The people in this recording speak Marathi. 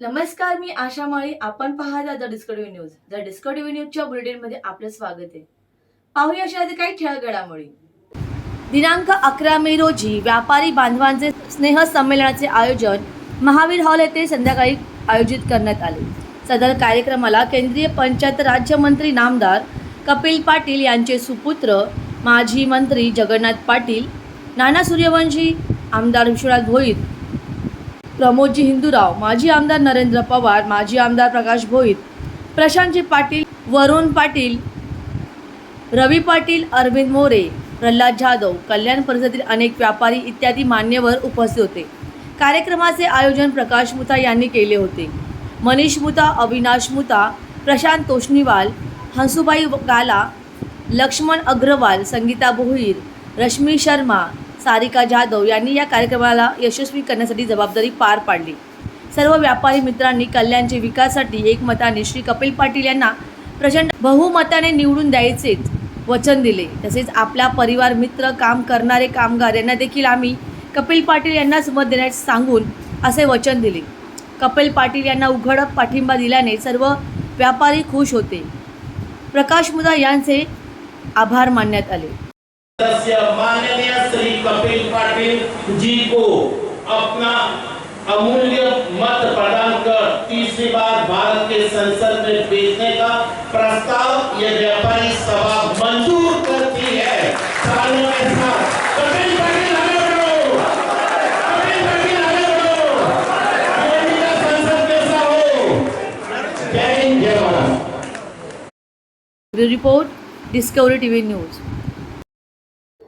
नमस्कार मी आशा माळी. आपण पाहता the Discovery News. The Discovery न्यूजच्या बुलेटिनमध्ये आपलं स्वागत आहे. पाहूया अशा आधी काही ठळक घडामोडी दिनांक अकरा मे रोजी व्यापारी बांधवांचे स्नेह संमेलनाचे आयोजन महावीर हॉल येथे संध्याकाळी आयोजित करण्यात आले. सदर कार्यक्रमाला केंद्रीय पंचायत राज्यमंत्री नामदार कपिल पाटील यांचे सुपुत्र माजी मंत्री जगन्नाथ पाटील नाना सूर्यवंशी आमदार विश्वनाथ भोईर प्रमोदजी हिंदूराव माजी आमदार नरेंद्र पवार माजी आमदार प्रकाश भोईर प्रशांतजी पाटील वरुण पाटील रवी पाटील अरविंद मोरे प्रल्हाद जाधव कल्याण परिषदेतील अनेक व्यापारी इत्यादी मान्यवर उपस्थित होते. कार्यक्रमाचे आयोजन प्रकाश मुता यांनी केले होते. मनीष मुता अविनाश मुता प्रशांत तोष्णीवाल हंसुबाई गाला लक्ष्मण अग्रवाल संगीता भोईर रश्मी शर्मा सारिका जाधव यांनी या कार्यक्रमाला यशस्वी करण्यासाठी जबाबदारी पार पाडली. सर्व व्यापारी मित्रांनी कल्याणचे विकासासाठी एकमताने श्री कपिल पाटील यांना प्रचंड बहुमताने निवडून द्यायचेच वचन दिले. तसेच आपला परिवार मित्र काम करणारे कामगार यांना देखील आम्ही कपिल पाटील यांनाच मत देण्यास सांगून असे वचन दिले. कपिल पाटील यांना उघड पाठिंबा दिल्याने सर्व व्यापारी खुश होते. प्रकाश मुदा यांचे आभार मानण्यात आले. पाटिल जी को अपना अमूल्य मत प्रदान कर तीसरी बार भारत के संसद में भेजने का प्रस्ताव यह व्यापारी सभा मंजूर करती है। Report, Discovery TV News.